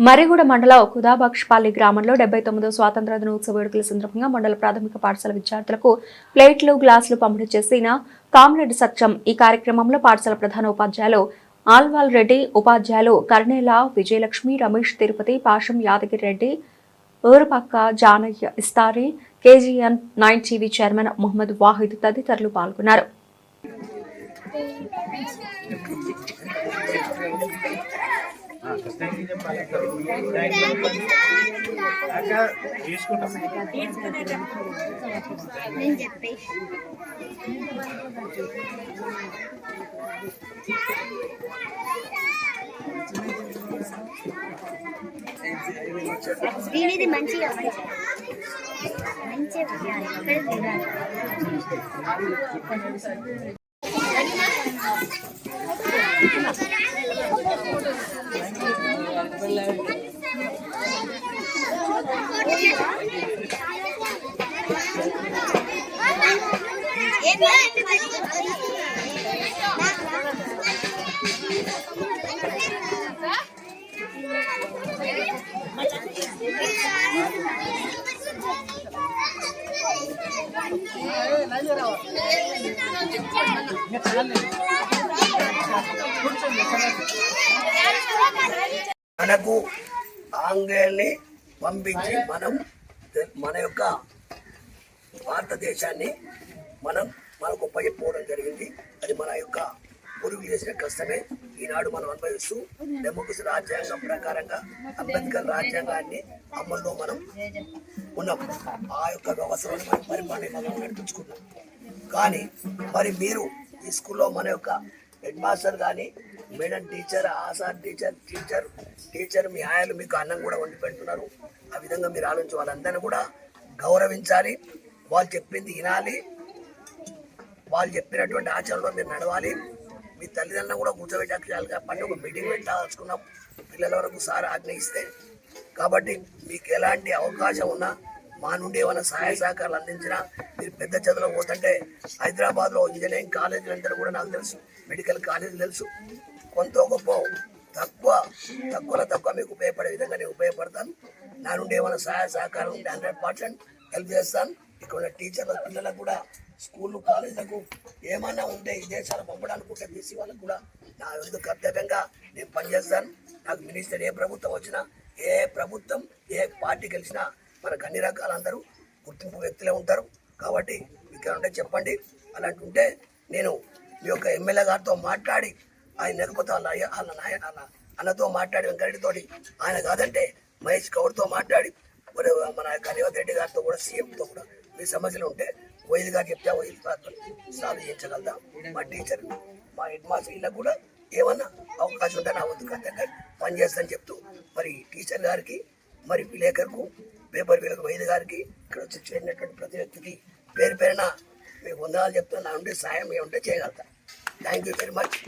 మరిగూడ మండలం కుదాబక్షపల్లి గ్రామంలో డెబ్బై తొమ్మిదో స్వాతంత్ర దినోత్సవ వేడుకల సందర్భంగా మండల ప్రాథమిక పాఠశాల విద్యార్థులకు ప్లేట్లు గ్లాసులు పంపిణీ చేసిన కామ్రెడ్ సత్యం ఈ కార్యక్రమంలో పాఠశాల ప్రధాన ఉపాధ్యాయులు ఆల్వాల్ రెడ్డి ఉపాధ్యాయులు Karnela Vijayalakshmi Ramesh Tirupati Pasham Yadagiri Reddy Urupakka Janaiah Istari KGN nine TV chairman Mohammed Wahid తదితరులు పాల్గొన్నారు. దీనిది మంచిగా మంచిగా మంచిగా ఇక్కడ మనకు ఆంగ్లేయుల్ని పంపించి మనం మన యొక్క భారతదేశాన్ని మనం మనకు ఉపయోగపోవడం జరిగింది. అది మన యొక్క గురువు చేసిన కష్టమే. ఈనాడు మనం అనుభవిస్తూ డెమోక్రసీ రాజ్యాంగం ప్రకారంగా అంబేద్కర్ రాజ్యాంగాన్ని అమల్లో మనం ఉన్నాం. ఆ యొక్క వ్యవస్థలను మనం పరిపాలన మనం నడిపించుకున్నాం. కానీ మరి మీరు ఈ స్కూల్లో మన యొక్క హెడ్ మాస్టర్ కానీ మేడం టీచర్ ఆసార్ టీచర్ టీచర్ టీచర్ మీ ఆయాలు మీకు అన్నం కూడా వండి పెడుతున్నారు. ఆ విధంగా మీరు ఆలోచించి వాళ్ళందరినీ కూడా గౌరవించాలి. వాళ్ళు చెప్పింది వినాలి. వాళ్ళు చెప్పినటువంటి ఆచరణలో మీరు నడవాలి. మీ తల్లిదండ్రులను కూడా కూర్చోబెట్టి పని ఒక మీటింగ్ పెట్టాల్సుకున్నాం పిల్లల వరకు సార్ ఆజ్ఞయిస్తే. కాబట్టి మీకు ఎలాంటి అవకాశం ఉన్నా మా నుండి ఏమైనా సహాయ సహకారాలు అందించినా మీరు పెద్ద చదువులో పోతుంటే హైదరాబాద్లో ఇంజనీరింగ్ కాలేజీలు అందరూ కూడా నాకు తెలుసు మెడికల్ కాలేజీలు తెలుసు. కొంత గొప్ప తక్కువ తక్కువలో తక్కువ మీకు ఉపయోగపడే విధంగా నేను ఉపయోగపడతాను. నా నుండి ఏమైనా సహాయ సహకారం ఉంటే హండ్రెడ్ పర్సెంట్ హెల్ప్ చేస్తాను. ఇక్కడ ఉన్న టీచర్ల పిల్లలకు కూడా స్కూళ్ళు కాలేజీలకు ఏమన్నా ఉంటే విదేశాలు పంపడానికి ఉంటే వాళ్ళకు కూడా నా ఎందుకు కర్తవ్యంగా నేను పనిచేస్తాను. నాకు మినిస్టర్ ఏ ప్రభుత్వం వచ్చినా ఏ ప్రభుత్వం ఏ పార్టీ గెలిచినా మనకు అన్ని రకాల అందరూ గుర్తింపు వ్యక్తులే ఉంటారు. కాబట్టి ఇక్కడ ఉంటే చెప్పండి. అలాంటి ఉంటే నేను మీ యొక్క ఎమ్మెల్యే గారితో మాట్లాడి ఆయన నెగపోతే వాళ్ళ అయ్య వాళ్ళ నాయ వాళ్ళ అన్నతో మాట్లాడి వెంకరెడ్డితోటి ఆయన కాదంటే మహేష్ గౌడ్తో మాట్లాడి మన యొక్క రేవంత్ రెడ్డి గారితో కూడా సీఎంతో కూడా మీ సమస్యలు ఉంటే వైద్యుగా చెప్తే వైద్యు సాల్వ్ చేయించగలుగుతాం మా టీచర్ మా హెడ్ మాస్టర్ కూడా ఏమన్నా అవకాశం ఉంటే నా వద్దు కర్తవ్యంగా అని చెప్తూ మరి టీచర్ గారికి మరి విలేకరుకు పేపర్ విలేకరు వైద్య గారికి ఇక్కడ వచ్చి చేరినటువంటి ప్రతి వ్యక్తికి పేరు పేరున మీకు వందనాలు చెప్తున్నా నా నుండి సాయం ఏముంటే చేయగలుగుతాను థ్యాంక్ యూ వెరీ మచ్